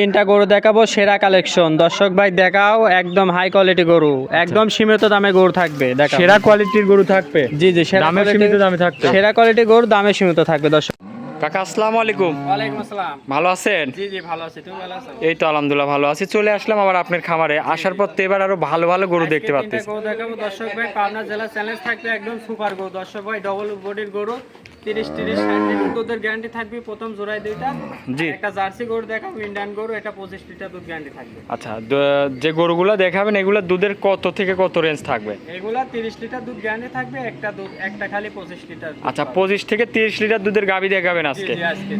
তিনটা গরু দেখাবো সেরা কালেকশন দর্শক ভাই দেখাও একদম হাই কোয়ালিটি গরু। একদম সীমিত দামে গরু থাকবে দেখা সেরা কোয়ালিটির গরু থাকবে? জি জি সেরা দামে সীমিত দামে থাকবে? সেরা কোয়ালিটি গরু দামে সীমিত থাকবে দর্শক। কাকা আসসালামু আলাইকুম। ওয়ালাইকুম আসসালাম। ভালো আছেন? জি জি ভালো আছি। তুমি ভালো আছো? এই তো আলহামদুলিল্লাহ ভালো আছি। চলে আসলাম আবার আপনার খামারে। আসার পর তো এবার আরও ভালো ভালো গরু দেখতে পাচ্ছি গরু দেখাবো দর্শক ভাই পাবনা জেলা চ্যালেঞ্জ থাকবে একদম সুপার গরু। দর্শক ভাই ডবল বডির গরু। তিরিশ তিরিশ ষাট লিটার দুধের গ্যারান্টি থাকবে প্রথম জোড়ায় দুইটা। জি। একটা জার্সি গরু দেখাবো ইন্ডিয়ান গরু এটা পঁচিশ লিটার দুধ গ্যারান্টি থাকবে। আচ্ছা যে গরুগুলো দেখাবেন এগুলো দুধের কত থেকে কত রেঞ্জ থাকবে? এগুলা তিরিশ লিটার দুধ গ্যারান্টি থাকবে একটা দুধ একটা খালি পঁচিশ লিটার আচ্ছা পাবে। পঁচিশ থেকে তিরিশ লিটার দুধের গাবি দেখাবেন আজকে।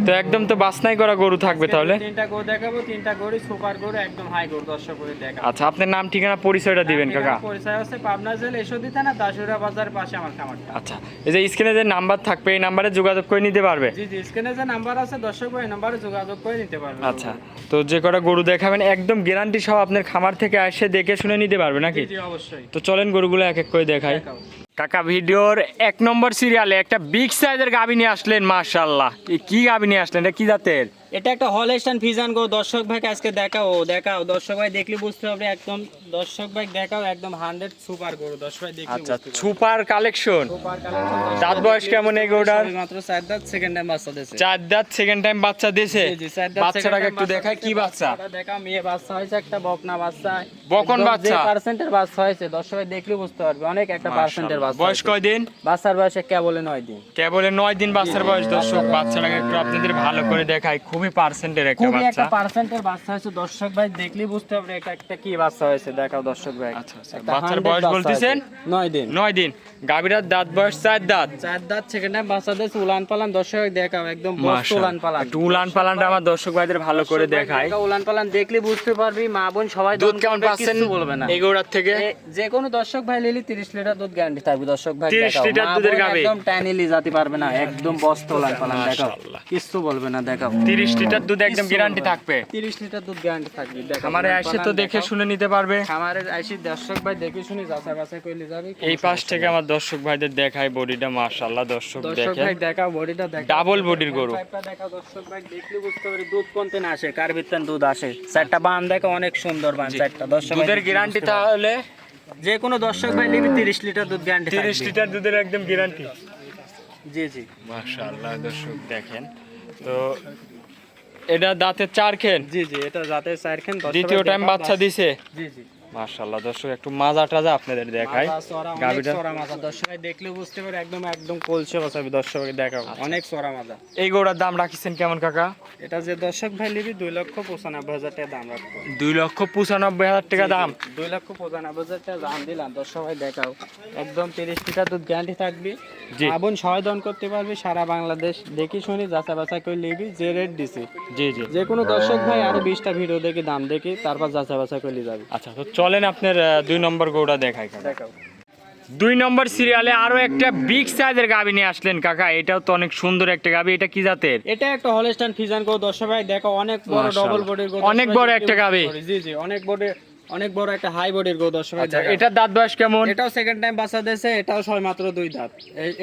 তো একদম তো বাসনাই করা গরু থাকবে তাহলে? তিনটা গরু দেখাবো তিনটা গরু সুপার গরু একদম হাই গরু দর্শক করে দেখাবো। আচ্ছা আপনার নাম ঠিকানা পরিচয়টা দিবেন কাকা। পরিচয় হচ্ছে পাবনা জেলা এসোদি থানা দাসুরা বাজারের পাশে আমার খামারটা। আচ্ছা এই যে স্ক্রিনে যে নাম্বার থাকবে এই নাম্বারে যোগাযোগ করে নিতে পারবে? জি জি স্ক্রিনে যে নাম্বার আছে দর্শক ভাই নাম্বারে যোগাযোগ করে নিতে পারবেন আচ্ছা তো যে কটা গরু দেখাবেন একদম গ্যারান্টি সহ আপনার খামার থেকে আসে দেখে শুনে নিতে পারবে নাকি? জি অবশ্যই। তো চলেন গরুগুলো এক এক করে দেখাই। কাকা ভিডিওর এক নম্বর সিরিয়ালে একটা বিগ সাইজের গাবি নিয়ে আসলেন মাশাল্লাহ এই কি গাবি নিয়ে আসলেন? এটা কি জাতের? এটা একটা হলস্টাইন ফিজান গো। দর্শক ভাই আজকে দেখাও দেখাও। দর্শক ভাই দেখলে বুঝতে হবে একদম দর্শক ভাই দেখাও একদম হান্ড্রেড সুপার গরু। দর্শক ভাই দেখলে আচ্ছা সুপার কালেকশন সুপার কালেকশন দাঁত বয়স কেমন এই গরুটার? মাত্র চার দাঁত সেকেন্ড টাইম বাচ্চা দিয়েছে। চার দাঁত সেকেন্ড টাইম বাচ্চা দিয়েছে। বাচ্চাটাকে একটু দেখায় কি বাচ্চা? দেখাও মেয়ে বাচ্চা হয়েছে একটা বকনা বাচ্চা। বকন বাচ্চা? পার্সেন্টের বাচ্চা হয়েছে দর্শক ভাই দেখলে বুঝতে পারবে অনেক একটা পার্সেন্টের বাচ্চা। বয়স। কয়দিন বাচ্চার বয়সে কেবলে নয় দিন। কেবলে নয় দিন বাচ্চার বয়স? দর্শক বাচ্চাটাকে একটু আপনাদের ভালো করে দেখায় খুবই পার্সেন্টের একটা খুবই বাচ্চা। একটা পার্সেন্টের বাচ্চা হয়েছে। দর্শক ভাই দেখলেই বুঝতে পারবে এটা একটা কি বাচ্চা হয়েছে। দেখাও দর্শক ভাই। আচ্ছা, আচ্ছা। বাচ্চার বয়স বলতেছেন? নয় দিন। নয় দিন। গাভীরার দাঁত বয়স চার দাঁত। চার দাঁত সেকেন্ড টাইম বাচ্চা উলান পালান দর্শক দেখাও একদম উলান পালান একটু উলান পালানটা আমার দর্শক ভাইদের ভালো করে উলান পালান দেখলে বুঝতে পারবি মা বোন সবাই দুধ কেমন পাচ্ছেন বলবে না। থেকে? যে কোনো দর্শক ভাই লিলি 30 লিটার দুধ গ্যারান্টি থাকবে। দর্শক ভাই 30 লিটার দুধের গাভী। একদম টাইনিলি যেতে পারবে না একদম বস্ত উলান পালান দেখাও। কিচ্ছু বলবে না দেখাও। তিরিশ লিটার দুধ একদম গ্যারান্টি থাকবে। 30 লিটার দুধ গ্যারান্টি থাকবে দেখাও। এসে তো দেখে শুনে নিতে পারবে। খামারের আইসি দর্শক ভাই দেখে শুনি যাচাই বাছাই করলে যাবে এই পাশ থেকে আমার দর্শক ভাইদের দেখায় বডিটা মাশাআল্লাহ দর্শক দর্শক দেখেন। ভাই দেখাও বডিটা দেখাও Double body র গরু। দেখাও দর্শক ভাই দেখলে বুঝতে পারে দুধ কোনতে না আসে কার ভিতর দুধ আসে। চারটা বান দেখো অনেক সুন্দর বান চারটা। দর্শক ভাই দুধের গ্যারান্টি তাহলে? যে কোনো দর্শক ভাই নিবি 30 লিটার দুধ গ্যারান্টি তিরিশ লিটার দুধের একদম গ্যারান্টি জি জি। মাশাআল্লাহ দর্শক দেখেন। তো এটা দাঁতের চার খেন? জি জি এটা জাতের চার খেন। দ্বিতীয় টাইম বাচ্চা দিছে। জি জি। মাশাআল্লাহ দর্শক একটু মাজা টাজা আপনাদের অনেক গাভীটা চড়া মাথা। দর্শক ভাই দেখলেও বুঝতে পারে একদম একদম কলসে বসাবি দর্শক ভাই দেখাও আচ্ছা। অনেক চড়া মাজা। এই গৌড়ার দাম রাখিছেন কেমন কাকা? এটা যে দর্শক ভাই নিবি দুই লক্ষ পঁচানব্বই হাজার টাকা দাম রাখব। দুই লক্ষ পঁচানব্বই হাজার টাকা দাম। দুই লক্ষ পঁচানব্বই হাজার টাকা দাম দিলাম। দর্শক ভাই দেখাও। একদম তিরিশ লিটার দুধ গ্যারান্টি থাকবি। জি। আবুন সহায় দান করতে পারবি সারা বাংলাদেশ। দেখি শুনি যাচা বাছা করে নিবি যে রেট দিছি। জি জি। যে কোনো দর্শক ভাই আরও বিশটা ভিডিও দেখি দাম দেখি তারপর যাচা বাছা করে যাবি। আচ্ছা তো চলেন আপনার দুই নম্বর গৌড়া দেখাই দেখাও দুই নম্বর সিরিয়ালে আরও একটা বিগ সাইজের গাবি নিয়ে আসলেন কাকা। এটাও তো অনেক সুন্দর একটা গাবি এটা কি জাতের? এটা একটা হলস্টাইন ফিজান গো দর্শক ভাই দেখো অনেক বড় ডবল বডির গো অনেক বড় একটা গাবি গাভী। জি জি অনেক বড় অনেক বড় একটা হাই বডির গো দর্শক আচ্ছা এটার দাঁত বয়স কেমন? এটাও সেকেন্ড টাইম বাচ্চা দিয়েছে এটাও ছয় মাত্র দুই দাঁত।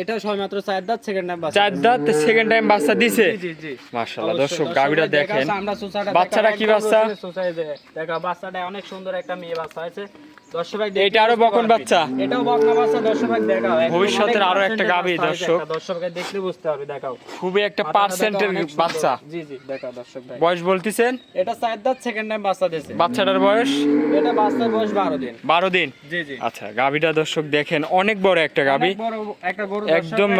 এটাও ছয় মাত্র চার দাঁত সেকেন্ড টাইম বাচ্চা চার দাঁত সেকেন্ড টাইম বাচ্চা দিছে জি জি মাশাআল্লাহ দর্শক গাবিটা দেখেন। বাচ্চাটা কি বাচ্চা? দেখা বাচ্চাটা অনেক সুন্দর একটা মেয়ে বাচ্চা আছে দর্শক আরও বকন বাচ্চা? এটাও বকনা বাচ্চা দর্শক ভাই দেখাও ভবিষ্যতের অনেক আরও একটা percent-এর গাভী, দর্শক। দর্শক দেখলে বুঝতে পারবে দেখাও। খুবই একটা পার্সেন্টের দেখাও, অনেক সুন্দর। বাচ্চা। জি জি দেখাও দর্শক ভাই বয়স বলতেছেন? এটা চার দাঁত সেকেন্ড টাইম বাচ্চা দিয়েছে। বাচ্চাটার বয়স? এটা বাচ্চার বয়স বারো দিন। বারো দিন? জি জি। আচ্ছা গাবিটা দর্শক দেখেন অনেক বড় একটা গাবি বড় একটা গরু একদম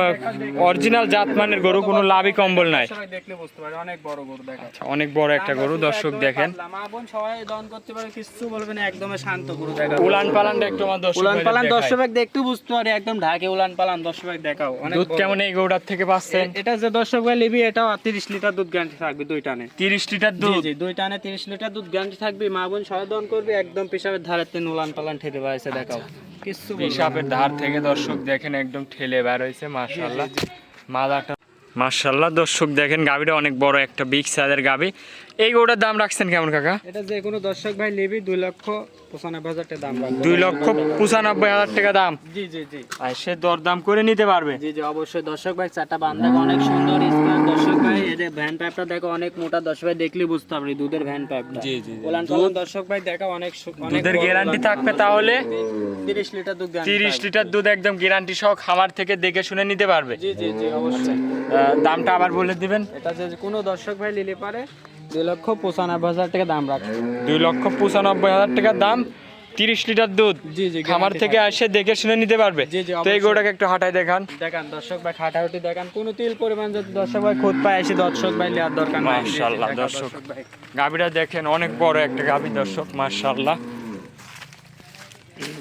অরিজিনাল জাতমানের গরু কোনো লাভই কম্বল নাই। দেখলে বুঝতে অনেক বড় গরু দেখা আচ্ছা, অনেক বড় একটা গরু দর্শক দেখেন। মা বোন সবাই দন করতে পারে কিছু বলবে না একদম শান্ত গরু দেখা উলান পালানটা একটু আমার দর্শক উলান পালান দর্শক ভাই বুঝতে পারে একদম ঢাকে উলান পালান দর্শক দেখাও। অনেক দুধ কেমন এই গরুটার থেকে পাচ্ছেন? এটা যে দর্শক ভাই নিবি এটাও 30 লিটার দুধ গ্যারান্টি থাকবে দুই টানে। তিরিশ লিটার দুধ? জি দুই টানে 30 লিটার দুধ গ্যারান্টি থাকবে। মা বোন করবে একদম পেশাবের ধারে তিন উলান পালান ঠেতে পাইছে দেখাও কিছু বলবে ধার থেকে দর্শক দেখেন একদম ঠেলে বের হয়েছে মাশাল্লাহ মাদাটা মাশাল্লাহ দর্শক দেখেন গাবিটা অনেক বড় একটা বিগ সাইজের গাবি এই গরুটার দাম রাখছেন কেমন কাকা? এটা যে কোনো দর্শক ভাই নেবি দুই লক্ষ পঁচানব্বই হাজার টাকা দাম দুই লক্ষ পঁচানব্বই হাজার টাকা দাম? জি জি জি। আর সে দরদাম করে নিতে পারবে। জি জি অবশ্যই দর্শক ভাই চারটা বান্ধব অনেক সুন্দর ভাই ভাই এদের ভ্যান পাইপটা দেখো অনেক মোটা দর্শক ভাই দেখলে বুঝতে পারবে দুধের ভ্যান পাইপটা জি, জি, জি। ওলান পালান দর্শক ভাই দেখো অনেক দুধের গ্যারান্টি থাকবে তাহলে? 30 লিটার দুধ। লিটার একদম গ্যারান্টি সহ খামার থেকে দেখে শুনে নিতে পারবে? জি জি জি অবশ্যই। আহ, দামটা আবার বলে দিবেন। এটা যে কোনো দর্শক ভাই নিলে পারে দুই লক্ষ পঁচানব্বই হাজার টাকা দাম রাখছে। দুই লক্ষ পঁচানব্বই হাজার টাকার দাম। তিরিশ লিটার দুধ খামার থেকে আসে দেখে শুনে নিতে পারবে। তো এই। গরুটাকে একটু হাঁটাই দেখান। দেখান দর্শক ভাই খাটাউটি দেখান। কোনো তিল পরিমাণ যদি দর্শক ভাই খুদ পায় এসে দর্শক ভাই নেওয়ার দরকার নাই। মাশাআল্লাহ, দর্শক। ভাই। গাবিটা দেখেন অনেক বড় একটা গাবি দর্শক মার্শাল্লাহ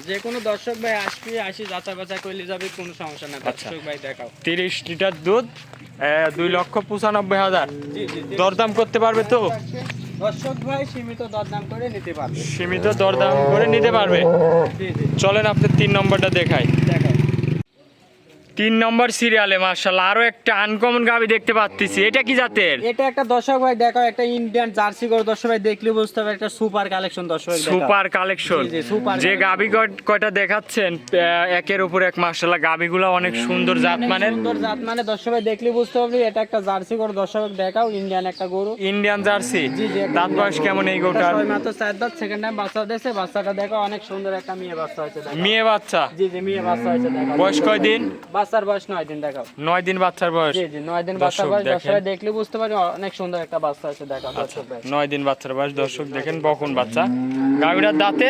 যে কোনো দর্শক ভাই আসবি আসি যাচা বাচা করলে যাবে কোনো সমস্যা না আচ্ছা। দর্শক ভাই দেখাও। তিরিশ লিটার দুধ দুই লক্ষ পঁচানব্বই হাজার। জি জি জি। দরদাম করতে পারবে তো? দর্শক ভাই সীমিত দরদাম করে নিতে পারবে। সীমিত দরদাম করে নিতে পারবে। চলেন আপনি তিন নম্বরটা দেখাই। তিন নম্বর সিরিয়ালে মার্শাল আরও একটা আনকমন গাবি দেখতে পাচ্ছি এটা কি জাতের? এটা একটা দর্শক ভাই দেখাও একটা ইন্ডিয়ান জার্সি গরু। দর্শক ভাই দেখলে বুঝতে হবে একটা সুপার কালেকশন দর্শক ভাই সুপার কালেকশন যে গাবি কয়- কয়টা দেখাচ্ছেন একের উপর এক মার্শাল্লাহ গাবিগুলো অনেক সুন্দর জাত মানের। সুন্দর জাত মানে দর্শক ভাই দেখলে বুঝতে হবে এটা একটা জার্সি গরু। দর্শক ভাই দেখাও ইন্ডিয়ান একটা গরু। ইন্ডিয়ান জার্সি দাঁত বয়স কেমন এই গরুটার? মাত্র চার দাঁত সেকেন্ড টাইম বাচ্চা দিয়েছে বাচ্চাটা দেখো অনেক সুন্দর একটা মেয়ে বাচ্চা হয়েছে দেখো মেয়ে বাচ্চা? জি জি মেয়ে বাচ্চা হয়েছে দেখো বয়স কয় দিন বাচ্চার বয়স নয় দিন দেখাও। নয় দিন বাচ্চার বয়স? জি জি নয় দিন বাচ্চার বয়স দেখেন। দর্শক ভাই দেখলে বুঝতে পারি অনেক সুন্দর একটা বাচ্চা হয়েছে দেখো দর্শক নয় দিন বাচ্চার বয়স দর্শক দেখেন বকন বাচ্চা। গাবিটার দাঁতে?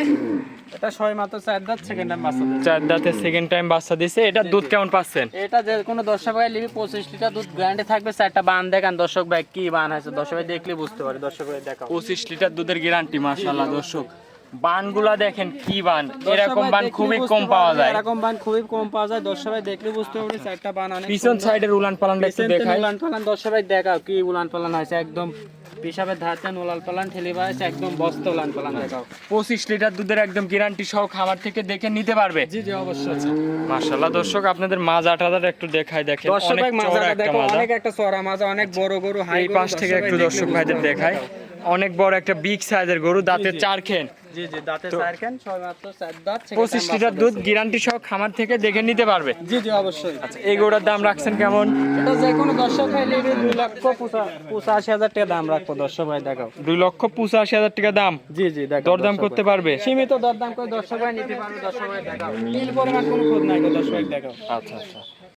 এটা ছয় মাত্র চার দাঁত সেকেন্ড টাইম বাচ্চা দিয়েছে। চার দাঁতে সেকেন্ড টাইম বাচ্চা দিছে এটা দুধ কেমন পাচ্ছেন? এটা যে কোনো দর্শক ভাই নিবি পঁচিশ লিটার দুধ গ্যারান্টি থাকবে চারটা বান দেখান দর্শক ভাই কি বান আছে দর্শক ভাই দেখলে বুঝতে পারে দর্শক ভাই দেখাও। পঁচিশ লিটার দুধের গ্যারান্টি মাশাল্লাহ দর্শক। বানগুলা দেখেন কি বান। এরকম বান খুবই কম পাওয়া যায়। এরকম বান খুবই কম পাওয়া যায়। দর্শক ভাই দেখলে বুঝতে পারবে চারটা বান অনেক পিছন সাইডের উলান একটু দেখাই। উলান পালান দর্শক ভাই দেখাও কি উলান পালান হয়েছে। একদম উলান পালান ঠেলে একদম বস্তা উলান পালান দেখাও। পঁচিশ লিটার দুধের একদম গ্যারান্টি সহ খাবার থেকে দেখে নিতে পারবে। জি জি অবশ্যই। মাশাল্লাহ দর্শক আপনাদের মাজা টাজার একটু দেখাই দেখেন অনেক চওড়া একটা দেখো মাজা। অনেক একটা মাজা অনেক বড় গরু হাই পাশ থেকে একটু দর্শক ভাইদের দেখাই। অনেক বড় একটা বিগ সাইজের গরু দাঁতে। চার খেন। জি জি দাঁতে চার খান ছয় মাত্র চার দাঁত second পঁচিশ time লিটার দুধ। গ্যারান্টি সহ খামার থেকে দেখে নিতে পারবে। জি জি অবশ্যই। এই গরুটার দাম রাখছেন কেমন? এটা যে কোনো দর্শক ভাই নেবে দুই লক্ষ পঁচা- পঁচাশি হাজার টাকা দাম রাখব দর্শক ভাই দেখাও। দুই লক্ষ পঁচাশি হাজার টাকা দাম। জি জি দেখো দরদাম করতে পারবে? সীমিত দরদাম করে দর্শক ভাই নিতে পারবে দর্শক ভাই দেখাও। তিল পরিমাণ কোনো খোঁজ নাই গো দর্শক ভাই দেখাও। আচ্ছা আচ্ছা।